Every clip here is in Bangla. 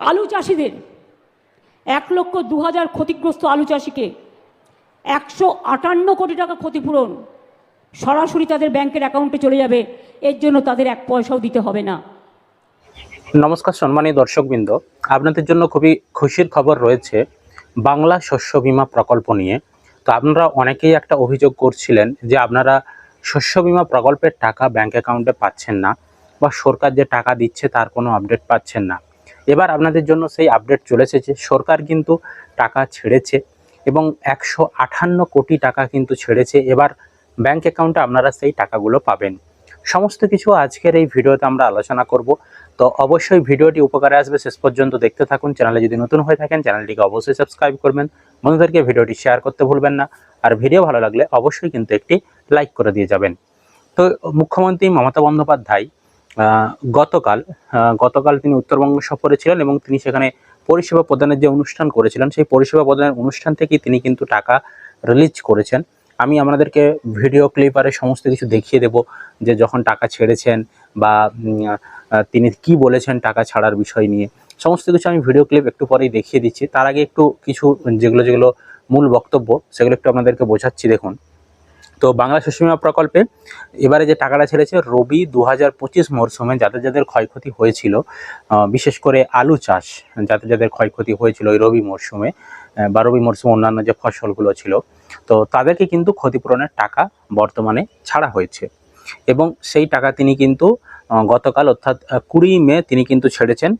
আলু চাষিদের। এক লক্ষ দু হাজার ক্ষতিগ্রস্ত আলু চাষিকে একশো আটান্ন কোটি টাকা ক্ষতিপূরণ। সরাসরি তাদের ব্যাংকের অ্যাকাউন্টে চলে যাবে। এর জন্য তাদের এক পয়সাও দিতে হবে না। নমস্কার সম্মানীয় দর্শকবৃন্দ, আপনাদের জন্য খুবই খুশির খবর রয়েছে বাংলা শস্য বিমা প্রকল্প নিয়ে। তো আপনারা অনেকেই একটা অভিযোগ করছিলেন যে আপনারা শস্য বিমা প্রকল্পের টাকা ব্যাংক অ্যাকাউন্টে পাচ্ছেন না বা সরকার যে টাকা দিচ্ছে তার কোনো আপডেট পাচ্ছেন না। এবার আপনাদের জন্য সেই আপডেট চলে এসেছে। সরকার কিন্তু টাকা ছেড়েছে এবং একশো আটান্ন কোটি টাকা কিন্তু ছেড়েছে। এবার ব্যাংক অ্যাকাউন্টে আপনারা সেই টাকাগুলো পাবেন। সমস্ত কিছু আজকের এই ভিডিওতে আমরা আলোচনা করব। তো অবশ্যই ভিডিওটি উপকারে আসবে। শেষ পর্যন্ত দেখতে থাকুন। চ্যানেলে যদি নতুন হয়ে থাকেন, চ্যানেলটিকে অবশ্যই সাবস্ক্রাইব করবেন। বন্ধুদেরকে ভিডিওটি শেয়ার করতে ভুলবেন না। আর ভিডিও ভালো লাগলে অবশ্যই কিন্তু একটি লাইক করে দিয়ে যাবেন। তো মুখ্যমন্ত্রী মমতা বন্দ্যোপাধ্যায় গতকাল গতকাল তিনি উত্তরবঙ্গ সফরে ছিলেন এবং তিনি সেখানে পরিষেবা প্রদানের যে অনুষ্ঠান করেছিলেন, সেই পরিষেবা প্রদানের অনুষ্ঠান থেকেই তিনি কিন্তু টাকা রিলিজ করেছেন। আমি আপনাদেরকে ভিডিও ক্লিপারে সমস্ত কিছু দেখিয়ে দেব যে যখন টাকা ছেড়েছেন বা তিনি কি বলেছেন টাকা ছাড়ার বিষয় নিয়ে। সমস্ত কিছু আমি ভিডিও ক্লিপ একটু পরেই দেখিয়ে দিচ্ছি। তার আগে একটু কিছু যেগুলো যেগুলো মূল বক্তব্য, সেগুলো একটু আপনাদেরকে বোঝাচ্ছি। দেখুন তো বাংলা শস্য বীমা প্রকল্পে এবারে যে টাকাটা ছেড়েছে রবি দু হাজার পঁচিশ মরশুমে যাদের যাদের ক্ষয়ক্ষতি হয়েছিল বিশেষ করে আলু চাষ যাতে যাদের ক্ষয়ক্ষতি হয়েছিল ওই রবি মরশুমে বা রবি মরশুমে অন্যান্য যে ফসলগুলো ছিল, তো তাদেরকে কিন্তু ক্ষতিপূরণের টাকা বর্তমানে ছাড়া হয়েছে। এবং সেই টাকা তিনি কিন্তু গতকাল, অর্থাৎ কুড়ি মে তিনি কিন্তু ছেড়েছেন।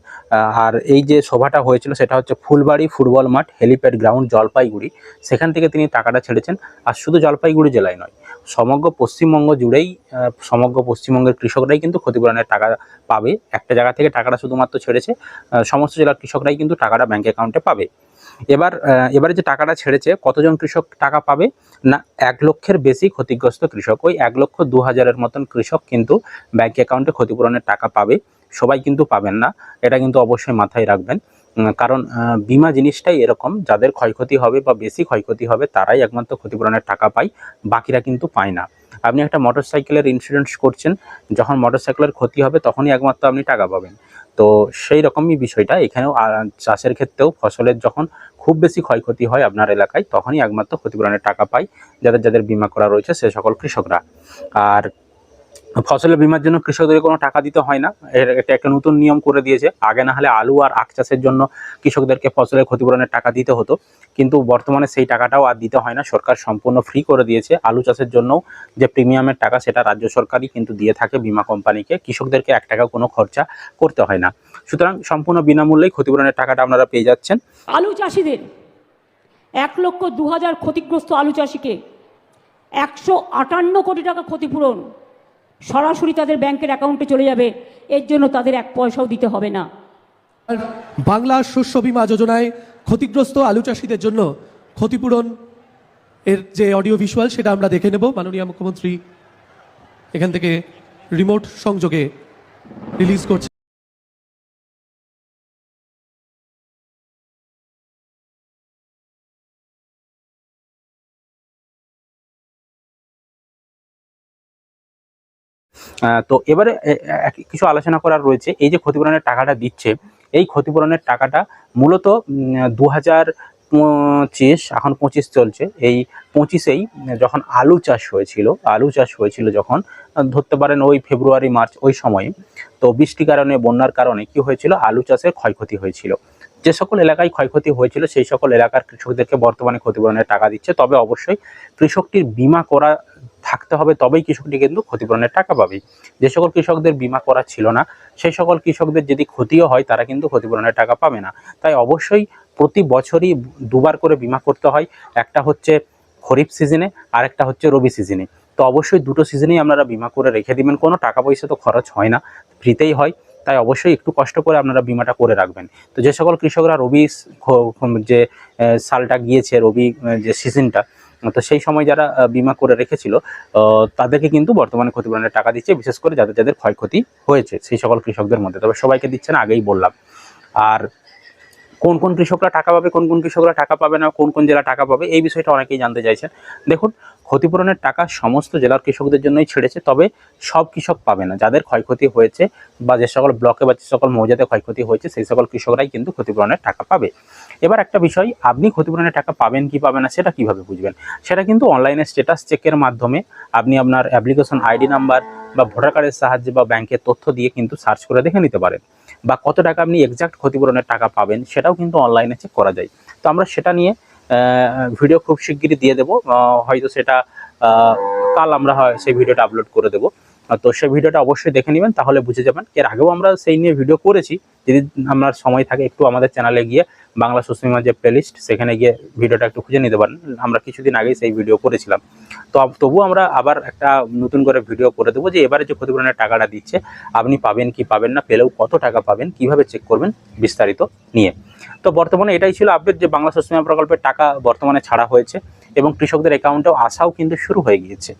আর এই যে সভাটা হয়েছিল, সেটা হচ্ছে ফুলবাড়ি ফুটবল মাঠ, হেলিপ্যাড গ্রাউন্ড, জলপাইগুড়ি। সেখান থেকে তিনি টাকাটা ছেড়েছেন। আর শুধু জলপাইগুড়ি জেলায় নয়, সমগ্র পশ্চিমবঙ্গ জুড়েই সমগ্র পশ্চিমবঙ্গের কৃষকরাই কিন্তু ক্ষতিপূরণের টাকা পাবে। একটা জায়গা থেকে টাকাটা শুধুমাত্র ছেড়েছে। সমস্ত জেলার কৃষকরাই কিন্তু টাকাটা ব্যাঙ্ক অ্যাকাউন্টে পাবে। এবার এবারে যে টাকাটা ছেড়েছে, কতজন কৃষক টাকা পাবে? না, এক লক্ষের বেশি ক্ষতিগ্রস্ত কৃষক। ওই এক লক্ষ দু হাজারের মতন কৃষক কিন্তু ব্যাংক অ্যাকাউন্টে ক্ষতিপূরণের টাকা পাবে। সবাই কিন্তু পাবেন না। এটা কিন্তু অবশ্যই মাথায় রাখবেন। কারণ বিমা জিনিসটাই এরকম। যাদের ক্ষয়ক্ষতি হবে বা বেশি ক্ষয়ক্ষতি হবে, তারাই একমাত্র ক্ষতিপূরণের টাকা পায়। বাকিরা কিন্তু পায় না। আপনি একটা মোটর সাইকেলের ইন্স্যুরেন্স করছেন, যখন মোটর সাইকেলের ক্ষতি হবে, তখনই একমাত্র আপনি টাকা পাবেন। তো সেই রকমই বিষয়টা। এখানেও চাষের ক্ষেত্রেও ফসলের যখন খুব বেশি ক্ষয়ক্ষতি হয় আপনার এলাকায়, তখনই একমাত্র ক্ষতিপূরণের টাকা পায় যাদের যাদের বিমা করা রয়েছে সে সকল কৃষকরা। আর ফসলের বিমার জন্য কৃষকদের কোনো টাকা দিতে হয় না। এটা একটা নতুন নিয়ম করে দিয়েছে। আগে না হলে আলু আর আখ চাষের জন্য কৃষকদেরকে ফসলের ক্ষতিপূরণের টাকা দিতে হতো। কিন্তু বর্তমানে সেই টাকাটাও আর দিতে হয় না। সরকার সম্পূর্ণ ফ্রি করে দিয়েছে। আলু চাষের জন্য যে প্রিমিয়ামের টাকা সেটা রাজ্য সরকারই কিন্তু দিয়ে থাকে বিমা কোম্পানিকে। কৃষকদেরকে এক টাকা কোনো খরচা করতে হয় না। সুতরাং সম্পূর্ণ বিনামূল্যেই ক্ষতিপূরণের টাকাটা আপনারা পেয়ে যাচ্ছেন। আলু চাষিদের এক লক্ষ দু হাজার ক্ষতিগ্রস্ত আলু চাষিকে একশো আটান্ন কোটি টাকা ক্ষতিপূরণ। সরাসরি তাদের ব্যাংকের অ্যাকাউন্টে চলে যাবে, এর জন্য তাদের এক পয়সাও দিতে হবে না। বাংলা শস্য বীমা যোজনায় ক্ষতিগ্রস্ত আলু চাষিদের জন্য ক্ষতিপূরণ এর যে অডিও ভিজুয়াল সেটা আমরা দেখে নেব। মাননীয় মুখ্যমন্ত্রী এখান থেকে রিমোট সংযোগে রিলিজ করছে। তো এবারে কিছু আলোচনা করার রয়েছে। এই যে ক্ষতিপূরণের টাকাটা দিচ্ছে, এই ক্ষতিপূরণের টাকাটা মূলত দু হাজার পঁচিশ, এখন পঁচিশ চলছে। এই পঁচিশেই যখন আলু চাষ হয়েছিল, আলু চাষ হয়েছিল যখন, ধরতে পারেন ওই ফেব্রুয়ারি, মার্চ, ওই সময়ে, তো বৃষ্টির কারণে, বন্যার কারণে কি হয়েছিল? আলু চাষের ক্ষয়ক্ষতি হয়েছিল। যে সকল এলাকায় ক্ষয়ক্ষতি হয়েছিল, সেই সকল এলাকার কৃষকদেরকে বর্তমানে ক্ষতিপূরণের টাকা দিচ্ছে। তবে অবশ্যই কৃষকটির বীমা করা থাকতে হবে, তবেই কৃষকটি কিন্তু ক্ষতিপূরণের টাকা পাবে। যে সকল কৃষকদের বীমা করা ছিল না, সেই সকল কৃষকদের যদি ক্ষতিও হয়, তারা কিন্তু ক্ষতিপূরণের টাকা পাবে না। তাই অবশ্যই প্রতি বছরই দুবার করে বিমা করতে হয়। একটা হচ্ছে খরিফ সিজনে আর একটা হচ্ছে রবি সিজনে। তো অবশ্যই দুটো সিজনেই আপনারা বিমা করে রেখে দিবেন। কোনো টাকা পয়সা তো খরচ হয় না, ফ্রিতেই হয়। তাই অবশ্যই একটু কষ্ট করে আপনারা বীমাটা করে রাখবেন। তো যে সকল কৃষকরা রবি যে সালটা গিয়েছে, রবি যে সিজনটা তো সেই সময় যারা বিমা করে রেখেছিল তাদেরকে কিন্তু বর্তমানে ক্ষতিপূরণের টাকা দিচ্ছে, বিশেষ করে যাদের যাদের ক্ষয়ক্ষতি হয়েছে, সেই সকল কৃষকদের মধ্যে। তবে সবাইকে দিচ্ছে না, আগেই বললাম। আর কোন কোন কৃষকরা টাকা পাবে, কোন কোন কৃষকরা টাকা পাবে না, কোন কোন জেলা টাকা পাবে, এই বিষয়টা অনেকেই জানতে চাইছেন। দেখুন, ক্ষতিপূরণের টাকা সমস্ত জেলার কৃষকদের জন্যই ছেড়েছে, তবে সব কৃষক পাবে না। যাদের ক্ষয়ক্ষতি হয়েছে বা যে সকল ব্লকে বা যে সকল মৌজাতে ক্ষয়ক্ষতি হয়েছে, সেই সকল কৃষকরাই কিন্তু ক্ষতিপূরণের টাকা পাবে। এবার একটা বিষয়, আপনি ক্ষতিপূরণের টাকা পাবেন কি পাবেন না, সেটা কীভাবে বুঝবেন? সেটা কিন্তু অনলাইনে স্ট্যাটাস চেকের মাধ্যমে আপনি আপনার অ্যাপ্লিকেশন আইডি নাম্বার বা ভোটার কার্ডের সাহায্যে বা ব্যাংকের তথ্য দিয়ে কিন্তু সার্চ করে দেখে নিতে পারেন। বা কত টাকা আপনি এক্সাক্ট ক্ষতিপূরণের টাকা পাবেন সেটাও কিন্তু অনলাইনে চেক করা যায়। তো আমরা সেটা নিয়ে ভিডিও খুব শিগগিরই দিয়ে দেবো। হয়তো সেটা কাল আমরা হয়, সেই ভিডিওটা আপলোড করে দেবো। তো সেই ভিডিওটা অবশ্যই দেখে নেবেন, তাহলে বুঝে যাবেন এর আগেও আমরা সেই নিয়ে ভিডিও করেছি, যদি আপনার সময় থাকে একটু আমাদের চ্যানেলে গিয়ে বাংলা সুস্মিমা যে প্লেলিস্ট সেখানে গিয়ে ভিডিওটা একটু খুঁজে নিতে পারেন। আমরা কিছুদিন আগেই সেই ভিডিও করেছিলাম। তো তবুও আমরা আবার একটা নতুন করে ভিডিও করে দেবো যে, এবারে যে ক্ষতিপূরণের টাকাটা দিচ্ছে, আপনি পাবেন কি পাবেন না, পেলেও কত টাকা পাবেন, কীভাবে চেক করবেন, বিস্তারিত নিয়ে। তো বর্তমানে এটাই ছিল আপডেট যে বাংলা সুস্মিমা প্রকল্পের টাকা বর্তমানে ছাড়া হয়েছে। এবং কৃষকদের অ্যাকাউন্টেও আসাও কিন্তু শুরু হয়ে গিয়েছে।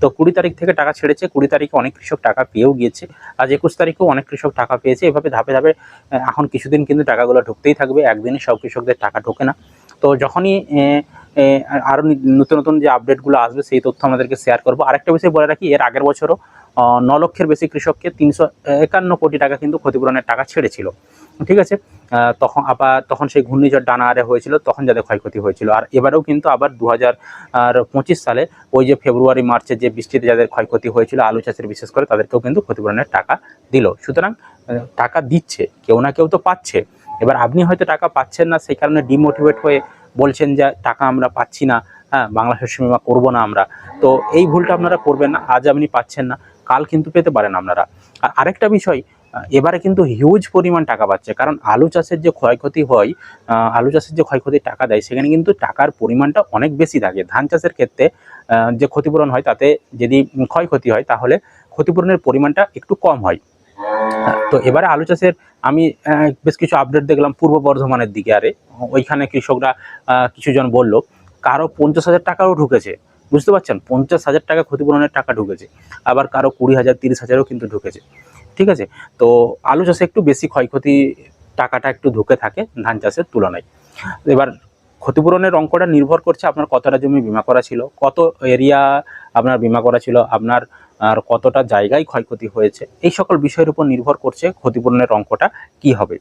তো কুড়ি তারিখ থেকে টাকা ছেড়েছে কুড়ি তারিখে অনেক কৃষক টাকা পেয়েও গিয়েছে। আজ একুশ তারিখেও অনেক কৃষক টাকা পেয়েছে। এভাবে ধাপে ধাপে এখন কিছুদিন কিন্তু টাকাগুলো ঢুকতেই থাকবে। একদিনে সব কৃষকদের টাকা ঢোকে না। তো যখনই আহ, আহ, আরও নি- নতুন নতুন যে আপডেটগুলো আসবে সেই তথ্য আমাদেরকে শেয়ার করব। আরেকটা বিষয় বলে রাখি এর আগের বছরও ন লক্ষের বেশি কৃষককে তিনশো একান্ন কোটি টাকা কিন্তু ক্ষতিপূরণের টাকা ছেড়েছিল। ঠিক আছে? তখন আবার, তখন সেই ঘূর্ণিঝড় ডানা আরে হয়েছিল, তখন যাদের ক্ষয়ক্ষতি হয়েছিল। আর এবারেও কিন্তু আবার দু হাজার পঁচিশ সালে ওই যে ফেব্রুয়ারি, মার্চে যে বৃষ্টিতে যাদের ক্ষয়ক্ষতি হয়েছিল, আলু চাষের বিশেষ করে, তাদেরকেও কিন্তু ক্ষতিপূরণের টাকা দিল। সুতরাং টাকা দিচ্ছে, কেউ না কেউ তো পাচ্ছে। এবার আপনি হয়তো টাকা পাচ্ছেন না, সেই কারণে ডিমোটিভেট হয়ে বলছেন যে, টাকা আমরা পাচ্ছি না হ্যাঁ বাংলা শস্য বিমা করব না আমরা। তো এই ভুলটা আপনারা করবেন না, আজ আপনি পাচ্ছেন না, কাল কিন্তু পেতে পারেন আপনারা। আর আরেকটা বিষয় এবারে কিন্তু হিউজ পরিমাণ টাকা পাচ্ছে। কারণ আলু চাষের যে ক্ষয়ক্ষতি হয় আলু চাষের যে ক্ষয়ক্ষতির টাকা দেয়, সেখানে কিন্তু টাকার পরিমাণটা অনেক বেশি থাকে। ধান চাষের ক্ষেত্রে যে ক্ষতিপূরণ হয়, তাতে যদি ক্ষয়ক্ষতি হয়, তাহলে ক্ষতিপূরণের পরিমাণটা একটু কম হয়। তো এবারে আলু চাষের আমি বেশ কিছু আপডেট দেখলাম পূর্ব বর্ধমানের দিকে আরে। ওইখানে কৃষকরা কিছুজন বলল, কারও পঞ্চাশ হাজার টাকাও ঢুকেছে। বুঝতে পারছেন? পঞ্চাশ হাজার টাকা ক্ষতিপূরণের টাকা ঢুকেছে। আবার কারও কুড়ি হাজার, তিরিশ হাজারও কিন্তু ঢুকেছে। ঠিক আছে? তো আলু চাষে একটু বেশি ক্ষয়ক্ষতি টাকাটা একটু ঢুকে থাকে ধান চাষের তুলনায়। এবার ক্ষতিপূরণের অঙ্কটা নির্ভর করছে আপনার কতটা জমি বিমা করা ছিল, কত এরিয়া আপনার বিমা করা ছিল, আপনার, আর কতটা জায়গায় ক্ষয়ক্ষতি হয়েছে, এই সকল বিষয়ের উপর নির্ভর করছে ক্ষতিপূরণের অঙ্কটা কি হবে।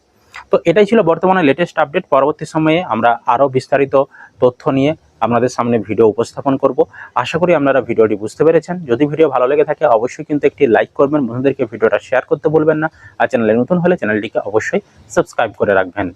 তো এটাই ছিল বর্তমানে লেটেস্ট আপডেট পরবর্তী সময়ে আমরা আরও বিস্তারিত তথ্য নিয়ে আপনাদের সামনে ভিডিও উপস্থাপন করব। আশা করি আপনারা ভিডিওটি বুঝতে পেরেছেন। যদি ভিডিও ভালো লেগে থাকে, অবশ্যই কিন্তু একটি লাইক করবেন। বন্ধুদেরকে ভিডিওটা শেয়ার করতে বলবেন না। আর চ্যানেলে নতুন হলে চ্যানেলটিকে অবশ্যই সাবস্ক্রাইব করে রাখবেন।